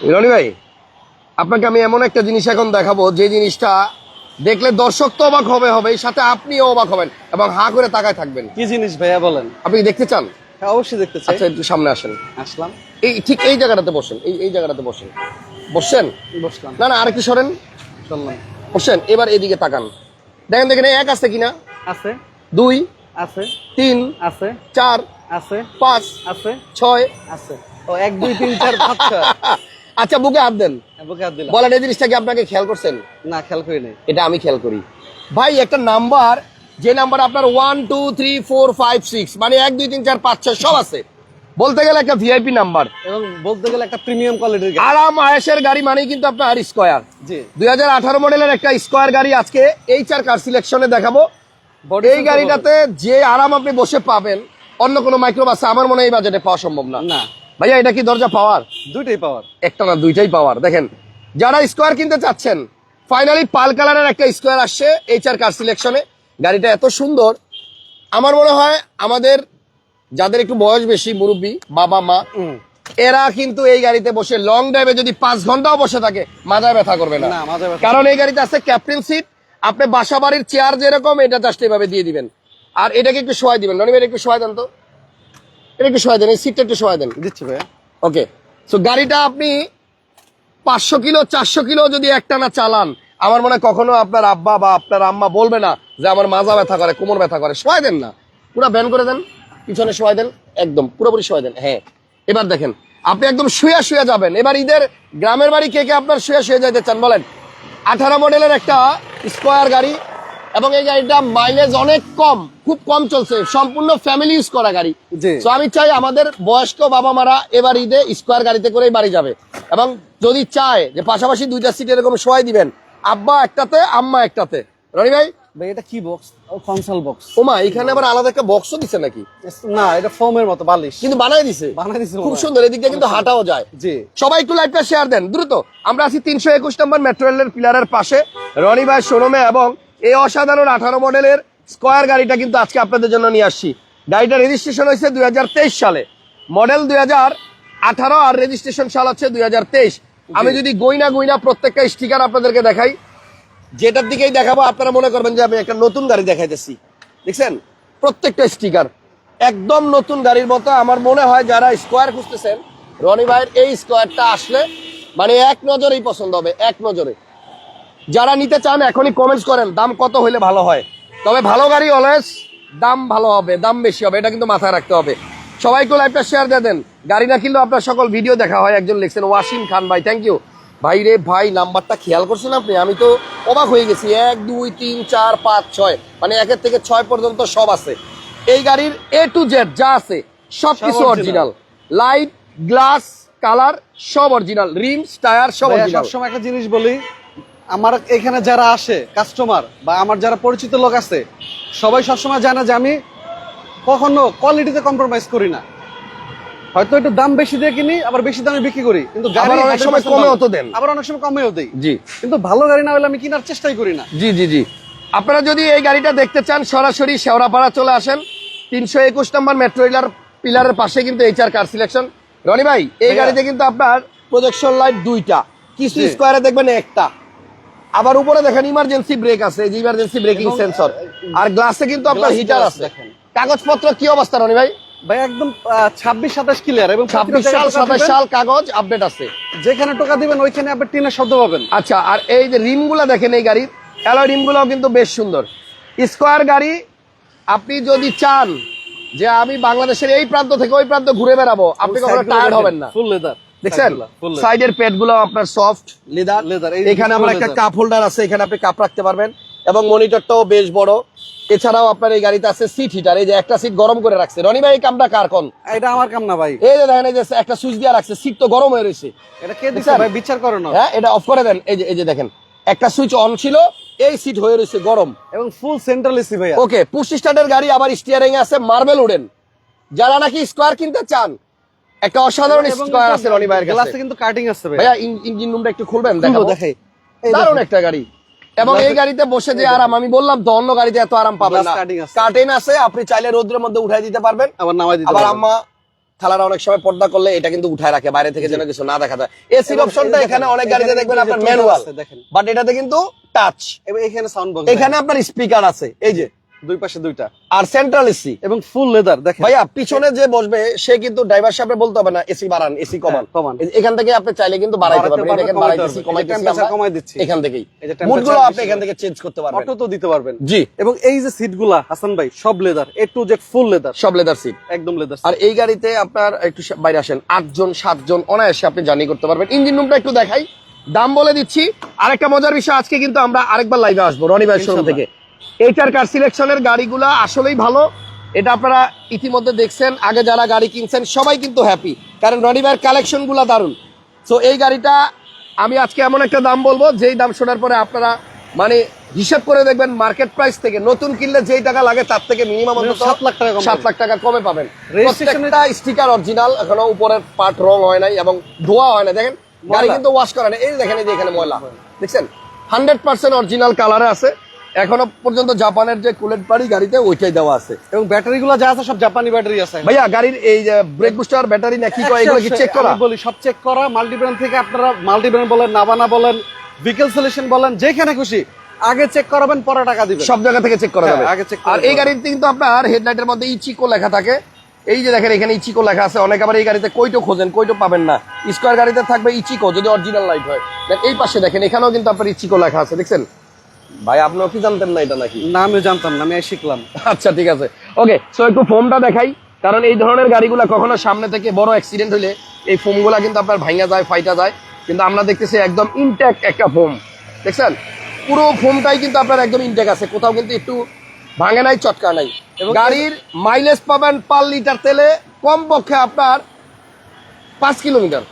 রনি ভাই আপনাকে আমি এমন একটা জিনিস এখন দেখাবো যে জিনিসটা দেখলে দর্শক তো অবাক হবে হবে সাথে আপনিও অবাক হবেন এবং হা করে তাকায় থাকবেন। কি জিনিস ভাইয়া বলেন? আপনি দেখতে চান? হ্যাঁ অবশ্যই দেখতে চাই। আচ্ছা একটু সামনে আসেন। আসলাম। এই ঠিক এই জায়গাটাতে বসেন এই এই জায়গাটাতে বসেন। বসছেন? বসলাম। না না আরেকটু সরেন। চললাম। বসছেন? এবার এদিকে তাকান। দেখেন দেখেন এক আছে কিনা? আছে। দুই আছে। তিন আছে। চার আছে। পাঁচ আছে। ছয়। আছে। ও এক দুই তিন চার পাঁচ ছয়। আচ্ছা বুকে হাত দেন। হ্যাঁ, বুকে হাত দিলাম। বলেন এই জিনিসটা কি আপনাকে খেয়াল করছেন? না খেয়াল করি নাই। এটা আমি খেয়াল করি। ভাই একটা নাম্বার যে নাম্বার আপনার one two three four five six মানে এক দুই তিন চার পাঁচ ছয় সব আছে। বলতে গেলে একটা ভিআইপি নাম্বার। এবং বলতে গেলে একটা প্রিমিয়াম কোয়ালিটির আরাম আয়েসের গাড়ি মানেই কিন্তু আপনার স্কোয়ার জি। দুই হাজার আঠারো মডেলের একটা স্কোয়ার গাড়ি আজকে এইচ আর কার সিলেকশনে দেখাবো। এই গাড়িটাতে যে আরাম আপনি বসে পাবেন অন্য কোনো মাইক্রো বাসে আমার মনে হয় এই বাজেটে পাওয়া সম্ভব না। না। ভাইয়া এটা কি দরজা পাওয়ার? দুইটাই পাওয়ার। একটা না দুইটাই পাওয়ার দেখেন। যারা স্কোয়ার কিনতে চাচ্ছেন ফাইনালি পাল কালারের একটা স্কোয়ার আসছে এইচ আর কার সিলেকশনে গাড়িটা এত সুন্দর। আমার মনে হয় আমাদের যাদের একটু বয়স বেশি মুরব্বী বাবা মা এরা কিন্তু এই গাড়িতে বসে লং ড্রাইভে যদি পাঁচ ঘন্টাও বসে থাকে মাথায় ব্যথা করবে না। কারণ এই গাড়িতে আছে ক্যাপ্টেন সিট আপনি বাসা বাড়ির চেয়ার যেরকম এটা জাস্ট এভাবে দিয়ে দিবেন। আর এটাকে একটু সহায় দিবেন। এটা একটু সহায় দেন তো। এটা একটু সহায় দেন এই সিটটা একটু সহায় দেন। দিচ্ছি ভাইয়া। ওকে সো গাড়িটা আপনি পাঁচশো কিলো চারশো কিলো যদি একটানা চালান আমার মনে কখনো আপনার আব্বা বা আপনার আম্মা বলবে না যে আমার মাজা ব্যথা করে কোমর ব্যথা করে। শোয়াই দেন না। পুরো ব্যান করে দেন পিছনে শোয়াই দেন একদম পুরোপুরি শোয়াই দেন। হ্যাঁ এবার দেখেন আপনি একদম শুয়ে শুয়ে যাবেন। এবার ঈদের গ্রামের বাড়ি কে কে আপনার শুয়ে শুয়ে যাইতে চান বলেন? আঠারো মডেলের একটা স্কোয়ার গাড়ি এবং এই গাড়িটা মাইলেজ অনেক কম খুব কম চলছে। সম্পূর্ণ ফ্যামিলি ইউজ করা গাড়ি। জি। তো আমি চাই আমাদের বয়স্ক বাবা মারা এবার ঈদে স্কোয়ার গাড়িতে করেই বাড়ি যাবে। এবং যদি চায় যে পাশাপাশি দুইটা সিট এরকম শোয়াই দিবেন আব্বা একটাতে আম্মা একটাতে। রনি ভাই? ভাই এটা কি বক্স কনসাল বক্স ওমা এখানে আবার আলাদা একটা বক্সও দিছে নাকি? না এটা ফোমের মতো বালিশ। কিন্তু বানাই দিছে। বানাই দিছে খুব সুন্দর এদিক দিয়ে কিন্তু হাঁটাও যায়। জি। সবাই একটু লাইভটা শেয়ার দেন দ্রুত। আমরা আছি তিনশো একুশ নম্বর মেট্রো রেলের পিলারের পাশে। রনি ভাই শোরুমে এবং এই অসাধারণ আঠারো মডেলের স্কোয়ার গাড়িটা কিন্তু আজকে আপনাদের জন্য নিয়ে আসছি। গাড়িটা রেজিস্ট্রেশন হয়েছে দুই সালে। মডেল দুই আঠারো আর রেজিস্ট্রেশন সাল হচ্ছে দুই আমি যদি গইনা গইনা প্রত্যেকটা স্টিকার আপনাদেরকে দেখাই যেটার দিকেই দেখাবো আপনারা মনে করবেন যে আমি একটা নতুন গাড়ি দেখাইতেছি। দেখছেন? প্রত্যেকটা স্টিকার একদম নতুন গাড়ির মতো। আমার মনে হয় যারা স্কোয়ার খুঁজতেছেন রনি ভাইয়ের এই স্কোয়ারটা আসলে মানে এক নজরেই পছন্দ হবে এক নজরে। যারা নিতে চান এখনই কমেন্টস করেন দাম কত হইলে ভালো হয়। তবে ভালো গাড়ি অলওয়েজ দাম ভালো হবে দাম বেশি হবে এটা কিন্তু মাথায় রাখতে হবে। সবাইকে লাইভটা শেয়ার দিয়ে দেন। গাড়ি না কিনলেও আপনার সকল ভিডিও দেখা হয়। একজন লিখছেন ওয়াসিম খান ভাই থ্যাংক ইউ ভাই রে ভাই নাম্বারটা খেয়াল করছেন আপনি? আমি তো অবাক হয়ে গেছি। এক দুই তিন চার পাঁচ ছয় মানে একের থেকে ছয় পর্যন্ত সব আছে। এই গাড়ির এ টু জেড যা আছে সব কিছু অরিজিনাল লাইট গ্লাস কালার সব অরিজিনাল রিমস টায়ার সব অরিজিনাল সবসময় একটা জিনিস বলি আমার এখানে যারা আসে কাস্টমার বা আমার যারা পরিচিত লোক আছে সবাই সবসময় জানে যে আমি কখনো কোয়ালিটিতে কম্প্রোমাইজ করি না। হয়তো একটু দাম বেশি দিয়ে কিনি আবার বেশি দামে বিক্রি করি কিন্তু গাড়ি আবার অনেক সময় কমেও ভালো। তো দেন। আবার অনেক সময় কমেও দেই। জি। কিন্তু ভালো গাড়ি না হলে আমি কেনার চেষ্টাই করি না। জি জি জি। আপনারা যদি এই গাড়িটা দেখতে চান সরাসরি শেওড়াপাড়া চলে আসেন। তিনশো একুশ নম্বর মেট্রো রেলার পিলারের পাশে কিন্তু এইচআর কার সিলেকশন রনি ভাই এই গাড়িতে কিন্তু আপনার প্রজেকশন লাইট দুইটা। কিছু স্কোয়ারে দেখবেন একটা। আবার উপরে দেখেন ইমার্জেন্সি ব্রেক আছে এই যে ইমার্জেন্সি ব্রেকিং সেন্সর আর গ্লাসে কিন্তু আপনার হিটার আছে। কাগজপত্র কি অবস্থা রনি ভাই? ভাই একদম ছাব্বিশ সাতাশ ক্লিয়ার এবং ছাব্বিশ সাল সাতাশ সাল কাগজ আপডেট আছে। যেখানে টোকা দিবেন ওইখানে আপনি টিনের শব্দ পাবেন। আচ্ছা আর এই যে রিমগুলো দেখেন এই গাড়ির অ্যালয় রিমগুলোও কিন্তু বেশ সুন্দর। স্কোয়ার গাড়ি আপনি যদি চান যে আমি বাংলাদেশের এই প্রান্ত থেকে ওই প্রান্ত ঘুরে বেড়াবো আপনি কখনো টায়ার্ড হবেন না। ফুল লেদার দেখছেন? সাইডের প্যাডগুলো আপনার সফট লেদার এই এখানে আমার একটা কাপ হোল্ডার আছে এখানে আপনি কাপ রাখতে পারবেন। এবং মনিটরটাও বেশ বড়। এছাড়াও আপনার এই গাড়িতে আছে সিট হিটার এই যে একটা সিট গরম করে রাখছে। রনি ভাই কামটা কার কোন? এটা আমার কাম না ভাই। এই যে দেখেন এই যে একটা সুইচ দিয়ে রাখছে সিট তো গরম হয়ে রয়েছে। এটা কে দিছে ভাই? বিচার করো না। হ্যাঁ এটা অফ করে দেন। এই যে এই যে দেখেন একটা সুইচ অন ছিল এই সিট হয়ে রয়েছে গরম। এবং ফুল সেন্ট্রাল এসি ভাইয়া। ওকে পুশ স্টার্টের গাড়ি আবার স্টিয়ারিং আছে মার্বেল উডেন যারা নাকি স্কোয়ার কিনতে চান একটা অসাধারণ স্কোয়ার আছে রনি ভাইয়ের কাছে। কিন্তু কাটিং আছে ভাই ভাইয়া ইঞ্জিন রুমটা একটু খুলবেন দেখাবো। দেখাই। দারুণ একটা গাড়ি। এবং এই গাড়িতে বসে যে আরাম আমি বললাম তো অন্য গাড়িতে এত আরাম পাবেন না। cutting আছে। আপনি চাইলে রোদ্রের মধ্যে উঠাই দিতে পারবেন। আবার নামাই দিতে আবার আম্মা থালারা অনেক সময় পর্দা করলে এটা কিন্তু উঠায় রাখে বাইরে থেকে যেন কিছু না দেখা যায়। এবং অপশনটা এখানে অনেক গাড়িতে দেখবেন আপনার ম্যানুয়াল আছে, দেখেন। বাট এটাতে কিন্তু টাচ এবং এখানে সাউন্ড বক্স এখানে আপনার স্পিকার আছে এই যে। দুই পাশে দুইটা। আর সেন্ট্রাল এসি এবং ফুল লেদার দেখেন। ভাইয়া পিছনে যে বসবে সে কিন্তু ড্রাইভার সাহেব বলতে হবে না এসি বাড়ান এসি কমান। হ্যাঁ, কমান। এখান থেকে আপনি চাইলে কিন্তু বাড়াইতে পারবেন। বাড়াইতেছি। কমাইতেছি কমাই দিচ্ছি। এখান থেকেই। মুডগুলো আপনি এখান থেকে চেঞ্জ করতে পারবেন। অটো তো দিতে পারবেন। জি। এবং এই যে সিটগুলা হাসান ভাই সব leather A to Z full leather সব লেদার সিট একদম লেদার আর এই গাড়িতে আপনার একটু বাইরে আসেন আটজন সাতজন অনায়াসে আপনি জার্নি করতে পারবেন। ইঞ্জিন রুমটা একটু দেখাই। দাম বলে দিচ্ছি। আরেকটা মজার বিষয় আজকে কিন্তু আমরা আরেকবার লাইভে আসব। রনি ভাই শোরুম থেকে। এইটার কার সিলেকশনের গাড়িগুলা আসলেই ভালো। এটা আপনারা ইতিমধ্যে দেখছেন আগে যারা গাড়ি কিনছেন সবাই কিন্তু হ্যাপি কারণ রনি ভাইয়ের কালেকশনগুলা দারুণ। তো এই গাড়িটা আমি আজকে এমন একটা দাম বলব যেই দাম শোনার পরে আপনারা মানে হিসাব করে দেখবেন মার্কেট প্রাইস থেকে। নতুন কিনলে যেই টাকা লাগে তার থেকে মিনিমাম সাত লাখ টাকা সাত লাখ টাকা কমে পাবেন। প্রত্যেকটা স্টিকার অরিজিনাল এখনও উপরের পার্ট রং হয় নাই এবং ধোয়া হয় না দেখেন গাড়ি কিন্তু ওয়াশ করে না এই দেখেন এই যে এখানে ময়লা। দেখছেন? হান্ড্রেড পার্সেন্ট অরিজিনাল কালারে আছে। এখনও পর্যন্ত জাপানের যে কুলেট বাড়ি গাড়িতে ওইটাই দেওয়া আছে। এবং ব্যাটারি গুলো যা আছে সব জাপানি ব্যাটারি আছে। ভাইয়া গাড়ির এই যে ব্রেক বুস্টার ব্যাটারি না কি কয় এগুলো কি চেক করা? বলি সব চেক করা। মাল্টি ব্র্যান্ড থেকে আপনারা মাল্টি ব্র্যান্ড বলেন নাবানা বলেন ভিকেল সলিউশন বলেন যেখানে খুশি আগে চেক করাবেন পরে টাকা দিবেন। সব জায়গা থেকে চেক করা হ্যাঁ, যাবে। আগে করে আর এই গাড়িতে কিন্তু আপনার হেডলাইটের মধ্যে ইচিকো লেখা থাকে। এই যে দেখেন এখানে ইচিকো লেখা আছে। অনেক আবার এই গাড়িতে কইটো খোঁজেন কইটো পাবেন না। স্কোয়ার গাড়িতে থাকবে ইচিকো যদি অরিজিনাল লাইট হয়। এই পাশে দেখেন এখানেও কিন্তু আপনার ইচিকো লেখা আছে দেখছেন? ভাই আপনিও কি জানতেন না এটা নাকি? না আমি জানতাম না আমি শিখলাম। আচ্ছা ঠিক আছে। ওকে সো একটু ফোমটা দেখাই। কারণ এই ধরনের গাড়িগুলো কখনো সামনে থেকে বড় অ্যাক্সিডেন্ট হলে এই ফোমগুলা কিন্তু আপনার ভাঙা যায় ফাইটা যায়। কিন্তু আমরা দেখতেছি একদম ইনট্যাক্ট একটা ফোম দেখছেন? পুরো ফোমটাই কিন্তু আপনার একদম ইনট্যাক্ট আছে। কোথাও কিন্তু একটু ভাঙে নাই চটকা নাই। এবং গাড়ির মাইলেজ পাবেন পার লিটার তেলে কম পক্ষে আপনার পাঁচ কিলোমিটার।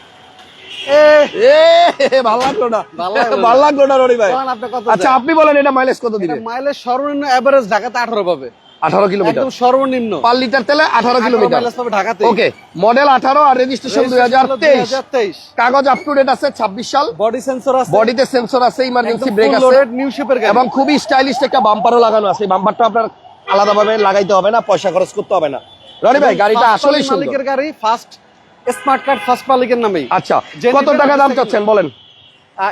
আচ্ছা আপনি বলেন এটা মাইলেজ কত দিবে? মাইলেজ সর্বনিম্ন এভারেজ ঢাকাতে আঠারো পাবে। আঠারো কিলোমিটার। একদম সর্বনিম্ন। পার লিটার তেলে আঠারো কিলোমিটার। ঢাকাতে ওকে মডেল আঠারো আর রেজিস্ট্রেশন দুই হাজার তেইশ। তেইশ। কাগজ আপ টু ডেট আছে ছাব্বিশ সাল। বডি সেন্সর আছে। বডিতে সেন্সর আছে ইমার্জেন্সি ব্রেক। এবং খুবই স্টাইলিশ একটা বাম্পারও লাগানো আছে। বাম্পারটা আপনার আলাদাভাবে লাগাইতে হবে না পয়সা খরচ করতে হবে না। রনি ভাই গাড়িটা First আসলেই সুন্দর। মালিকের গাড়ি ফার্স্ট স্মার্ট কার্ড ফার্স্ট মালিকের নামেই। আচ্ছা কত টাকা দাম চাচ্ছেন বলেন?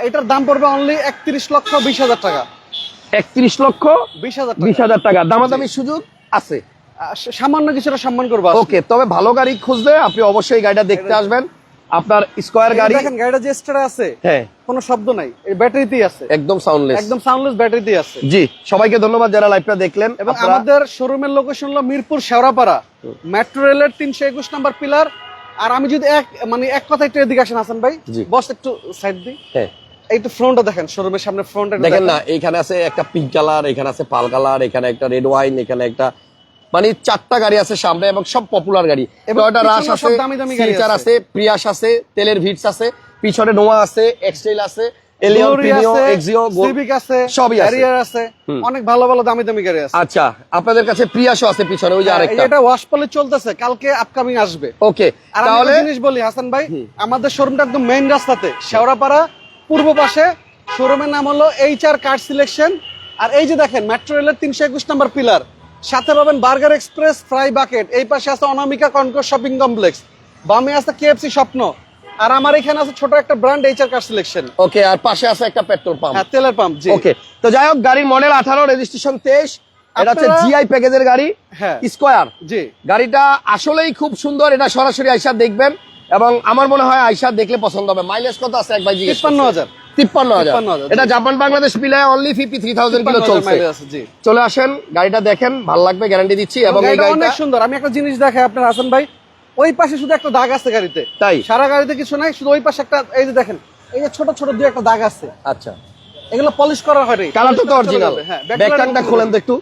এটার দাম পড়বে অনলি একত্রিশ লক্ষ বিশ হাজার টাকা। একত্রিশ লক্ষ বিশ হাজার বিশ হাজার টাকা। দামাদামি সুযোগ আছে। সামান্য কিছুটা সম্মান করব ওকে তবে ভালো গাড়ি খুঁজলে আপনি অবশ্যই গাড়িটা দেখতে আসবেন। আপনার স্কোয়ার গাড়ি দেখেন গাড়িটা যে স্টারে আছে হ্যাঁ। কোনো শব্দ নাই। ব্যাটারিতেই আছে। একদম সাউন্ডলেস একদম সাউন্ডলেস ব্যাটারিতেই আছে। জি সবাইকে ধন্যবাদ যারা লাইভটা দেখলেন। এবং আমাদের শোরুমের লোকেশন হলো মিরপুর শেওড়াপাড়া। মেট্রো রেলের তিনশো একুশ নাম্বার পিলার আর আমি যদি এক মানে এক কথা একটু এদিকে আসেন হাসান ভাই বস একটু সাইড দিই। হ্যাঁ। একটু ফ্রন্টটা দেখেন শোরুমের সামনে দেখেন না এখানে আছে একটা পিঙ্ক কালার এখানে আছে পাল কালার এখানে একটা রেড ওয়াইন এখানে একটা মানে চারটা গাড়ি আছে সামনে এবং সব পপুলার গাড়ি। টয়োটা রাশ আছে আছে। আছে প্রিয়াস আছে তেলের ভিটস আছে পিছনে নোয়া আছে এক্সটেল আছে অনেক ভালো ভালো দামি দামি গাড়ি আছে। আচ্ছা আপনাদের কাছে প্রিয়াসও আছে পিছনে ওই যে হ্যাঁ, আরেকটা। এটা ওয়াশ চলতেছে কালকে আপকামিং আসবে। ওকে তাহলে জিনিস বলি হাসান ভাই আমাদের শোরুমটা একদম মেইন রাস্তাতে শেওড়াপাড়া পূর্ব পাশে। শোরুমের নাম হলো এইচ আর কার সিলেকশন আর এই যে দেখেন মেট্রো রেলের তিনশো একুশ নাম্বার পিলার সাথে পাবেন বার্গার এক্সপ্রেস ফ্রাই বাকেট এই পাশে আছে অনামিকা কনকোর শপিং কমপ্লেক্স বামে আছে কেএফসি স্বপ্ন আর আমার এখানে আছে ছোট একটা brand H R car selection okay আর পাশে আছে একটা পেট্রোল পাম্প হ্যাঁ তেলের পাম্প জি। ওকে তো যাই হোক গাড়ির মডেল আঠারো রেজিস্ট্রেশন তেইশ। এটা হচ্ছে জিআই প্যাকেজের গাড়ি হ্যাঁ। স্কোয়ার জি। গাড়িটা আসলেই খুব সুন্দর এটা সরাসরি আইসা দেখবেন। এবং আমার মনে হয় আইসা দেখলে পছন্দ হবে। মাইলেজ কত আছে? এক ভাই জিজ্ঞেস তিপ্পান্ন হাজার। তিপ্পান্ন হাজার। এটা জাপান বাংলাদেশ মিলায় only fifty three thousand kilo চলছে। চলে আসেন গাড়িটা দেখেন ভালো লাগবে গ্যারান্টি দিচ্ছি। এবং অনেক সুন্দর। আমি একটা জিনিস দেখাই আপনার হাসান ভাই। ওই পাশে শুধু একটা দাগ আছে গাড়িতে। তাই? সারা গাড়িতে কিছু নাই শুধু ওই পাশে একটা এই যে দেখেন এই যে ছোট ছোট দুই একটা দাগ আছে। আচ্ছা। এগুলো পলিশ করা হয়নি কালারটা Polish তো অরিজিনাল হ্যাঁ ব্যাক backlight ট্যাঙ্কটা খোলেন তো একটু।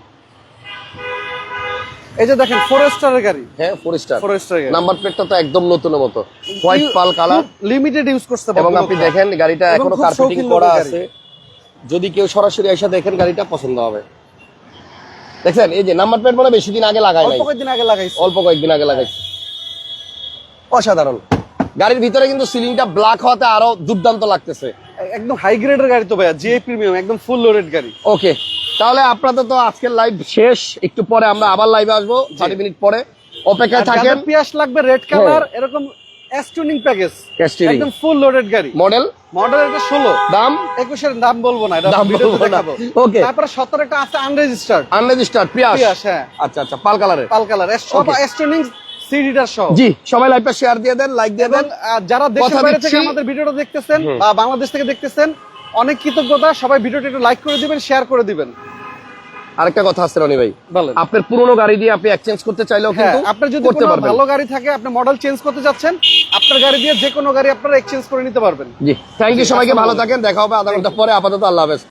এই যে দেখেন ফরেস্টারের গাড়ি। হ্যাঁ ফোর স্টার ফরেস্টার গাড়ি। নাম্বার প্লেটটা তো একদম নতুনের মতো। White pearl colour limited use করতে পারবেন এবং আপনি দেখেন গাড়িটা এখনও কার্পেটিং করা আছে। যদি কেউ সরাসরি এসে দেখেন গাড়িটা পছন্দ হবে। দেখছেন এই যে নাম্বার প্লেট মানে বেশি দিন আগে লাগাই নাই। অল্প কয়েকদিন আগে লাগাইছি। অল্প কয়েকদিন আগে লাগাইছি। অসাধারণ। গাড়ির ভিতরে কিন্তু সিলিংটা ব্ল্যাক হওয়াতে আরও দুর্দান্ত লাগতেছে। একদম হাই গ্রেডের গাড়ি তো ভাইয়া জিএ প্রিমিয়াম একদম ফুল লোডেড গাড়ি। ওকে তাহলে আপনাদের তো আজকের লাইভ শেষ। একটু পরে আমরা আবার লাইভে আসব থার্টি মিনিট পরে। অপেক্ষায় থাকেন পিয়াস লাগবে রেড কালার এরকম এস টুনিং প্যাকেজ একদম ফুল লোডেড গাড়ি। মডেল মডেল এটা ষোলো। দাম? একুশের দাম বলব না এটা দাম বলব না। Okay. তারপরে সতেরো একটা আছে আনরেজিস্টার্ড আনরেজিস্টার্ড পিয়াস? পিয়াস হ্যাঁ। আচ্ছা আচ্ছা পাল কালারের পাল কালার সব Okay. এস টুনিং সিডিটার সহ। জি সবাই লাইভটা শেয়ার দিয়ে দেন লাইক দিয়ে দেন। যারা দেশের কথা বাইরে থেকে আমাদের ভিডিওটা দেখতেছেন বাংলাদেশ থেকে দেখতেছেন অনেক কৃতজ্ঞতা সবাই ভিডিওটা একটু লাইক করে দিবেন শেয়ার করে দিবেন। আরেকটা কথা আছে রনি ভাই। আপনার পুরনো গাড়ি দিয়ে আপনি এক্সচেঞ্জ করতে চাইলেও হ্যাঁ কিন্তু আপনার যদি করতে কোনো ভালো গাড়ি থাকে আপনি মডেল চেঞ্জ করতে যাচ্ছেন আপনার গাড়ি দিয়ে যে কোনো গাড়ি আপনারা এক্সচেঞ্জ করে নিতে পারবেন। জি থ্যাংক ইউ সবাইকে ভালো থাকেন দেখা হবে আধা ঘণ্টা পরে আপাতত আল্লাহ হাফেজ।